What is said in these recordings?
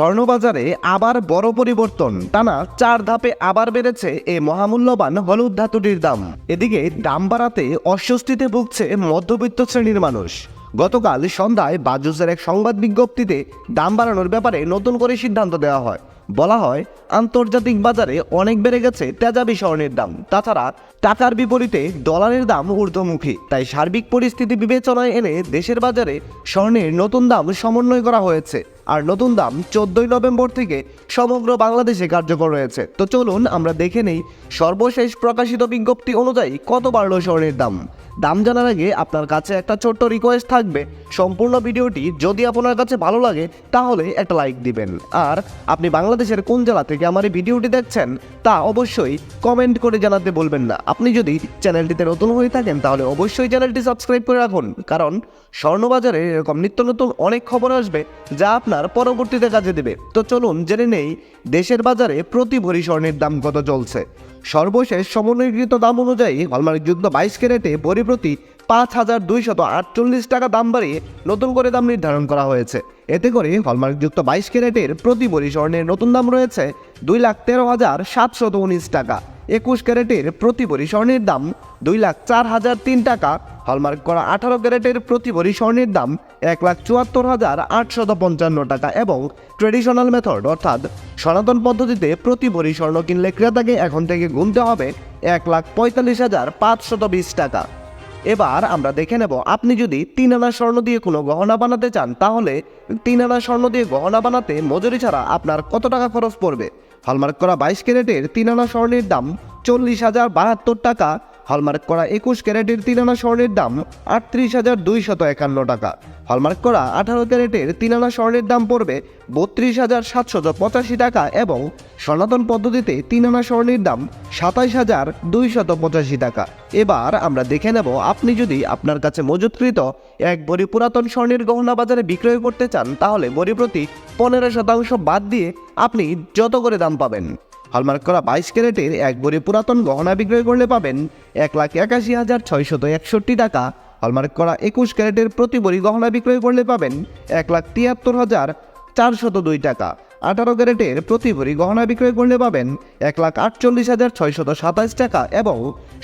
স্বর্ণবাজারে আবার বড় পরিবর্তন। টানা চার ধাপে আবার বেড়েছে এ মহামূল্যবান হলুদ ধাতুটির দাম। এদিকে দাম বাড়াতে অস্বস্তিতে ভুগছে মধ্যবিত্ত শ্রেণির মানুষ। গতকাল সন্ধ্যায় বাজুসের এক সংবাদ বিজ্ঞপ্তিতে দাম বাড়ানোর ব্যাপারে নতুন করে সিদ্ধান্ত দেওয়া হয়। বলা হয়, আন্তর্জাতিক বাজারে অনেক বেড়ে গেছে তেজাবি স্বর্ণের দাম। তাছাড়া টাকার বিপরীতে ডলারের দাম ঊর্ধ্বমুখী। তাই সার্বিক পরিস্থিতি বিবেচনায় এনে দেশের বাজারে স্বর্ণের নতুন দাম সমন্বয় করা হয়েছে। আর নতুন দাম চোদ্দই নভেম্বর থেকে সমগ্র বাংলাদেশে কার্যকর রয়েছে। তো চলুন আমরা দেখে নেই সর্বশেষ প্রকাশিত বিজ্ঞপ্তি অনুযায়ী কত বাড়লো স্বর্ণের দাম। দাম জানার আগে আপনার কাছে একটা ছোট্ট রিকোয়েস্ট থাকবে। সম্পূর্ণ ভিডিওটি যদি আপনার কাছে ভালো লাগে, তাহলে একটা লাইক দিবেন। আর আপনি বাংলাদেশের কোন জেলা থেকে আমার এই ভিডিওটি দেখছেন, তা অবশ্যই কমেন্ট করে জানাতে বলবেন না। আপনি যদি চ্যানেলটিতে নতুন হয়ে থাকেন, তাহলে অবশ্যই চ্যানেলটি সাবস্ক্রাইব করে রাখুন। কারণ স্বর্ণবাজারে এরকম নিত্য নতুন অনেক খবর আসবে, যা আপনার পরবর্তীতে কাজে দেবে। তো চলুন জেনে নেই, দেশের বাজারে প্রতি ভরি স্বর্ণের দাম কত চলছে। সর্বশেষ সমন্বয়কৃত দাম অনুযায়ী হলমার্ক যুক্ত বাইশ ক্যারেটে ভরি প্রতি পাঁচ হাজার দুইশত আটচল্লিশ টাকা দাম বাড়িয়ে নতুন করে দাম নির্ধারণ করা হয়েছে। এতে করে হলমার্কযুক্ত বাইশ ক্যারেটের প্রতি ভরি স্বর্ণের নতুন দাম রয়েছে দুই লাখ তেরো হাজার সাতশত উনিশ টাকা। একুশ ক্যারেটের প্রতি ভরি স্বর্ণের দাম দুই লাখ চার হাজার তিন টাকা। হলমার্ক করা আঠারো ক্যারেটের প্রতি ভরি স্বর্ণের দাম এক লাখ চুয়াত্তর হাজার আটশত পঞ্চান্ন টাকা এবং ট্রেডিশনাল মেথড অর্থাৎ সনাতন পদ্ধতিতে প্রতি ভরি স্বর্ণ কিনলে ক্রেতাকে এখন থেকে গুনতে হবে এক লাখ পঁয়তাল্লিশ হাজার পাঁচশত বিশ টাকা। এবার আমরা দেখে নেব, আপনি যদি তিন আনা স্বর্ণ দিয়ে কোনো গহনা বানাতে চান, তাহলে তিন আনা স্বর্ণ দিয়ে গহনা বানাতে মজুরি ছাড়া আপনার কত টাকা খরচ পড়বে? হলমার্ক করা বাইশ ক্যারেটের তিনানা স্বর্ণের দাম চল্লিশ হাজার বাহাত্তর টাকা। হলমার্ক করা একুশ ক্যারেটের তিন আনা স্বর্ণের দাম আটত্রিশ হাজার দুইশত একান্ন টাকা। হলমার্ক করা আঠারো ক্যারেটের তিন আনা স্বর্ণের দাম পড়বে বত্রিশ হাজার সাতশত পঁচাশি টাকা এবং সনাতন পদ্ধতিতে তিনানা স্বর্ণের দাম সাতাইশ হাজার দুইশত পঁচাশি টাকা। এবার আমরা দেখে নেব, আপনি যদি আপনার কাছে মজুতকৃত এক বড়ি পুরাতন স্বর্ণের গহনা বাজারে বিক্রয় করতে চান, তাহলে বড়ি প্রতি পনেরো শতাংশ বাদ দিয়ে আপনি যত করে দাম পাবেন। হলমার্ক করা বাইশ ক্যারেটের এক বড়ি পুরাতন গহনা বিক্রয় করলে পাবেন এক লাখ একাশি হাজার ছয়শত একষট্টি টাকা। হলমার্ক করা একুশ ক্যারেটের প্রতি বড়ি গহনা বিক্রয় করলে পাবেন এক লাখ তিয়াত্তর হাজার চারশত দুই টাকা। আঠারো ক্যারেটের প্রতি ভরি গহনা বিক্রয় করলে পাবেন এক লাখ আটচল্লিশ হাজার ছয়শত সাতাশ টাকা এবং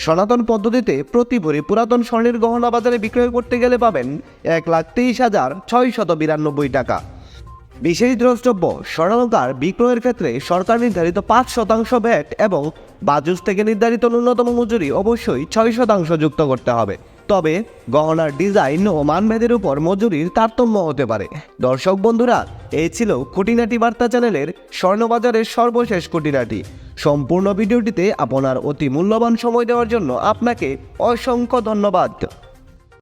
সনাতন পদ্ধতিতে প্রতি ভরি পুরাতন স্বর্ণের গহনা বাজারে বিক্রয় করতে গেলে পাবেন এক লাখ তেইশ হাজার ছয়শত বিরানব্বই টাকা। বিশেষ দ্রষ্টব্য, স্বর্ণালঙ্কার বিক্রয়ের ক্ষেত্রে সরকার নির্ধারিত পাঁচ শতাংশ ভ্যাট এবং বাজুস থেকে নির্ধারিত ন্যূনতম মজুরি অবশ্যই ছয় শতাংশ যুক্ত করতে হবে। তবে, গহনার ডিজাইন ও মানভেদের উপর মজুরির তারতম্য হতে পারে। দর্শক বন্ধুরা এই ছিল খুঁটিনাটি বার্তা চ্যানেলের স্বর্ণবাজারের সর্বশেষ খুঁটিনাটি। সম্পূর্ণ ভিডিওটিতে আপনার অতি মূল্যবান সময় দেওয়ার জন্য আপনাকে অসংখ্য ধন্যবাদ।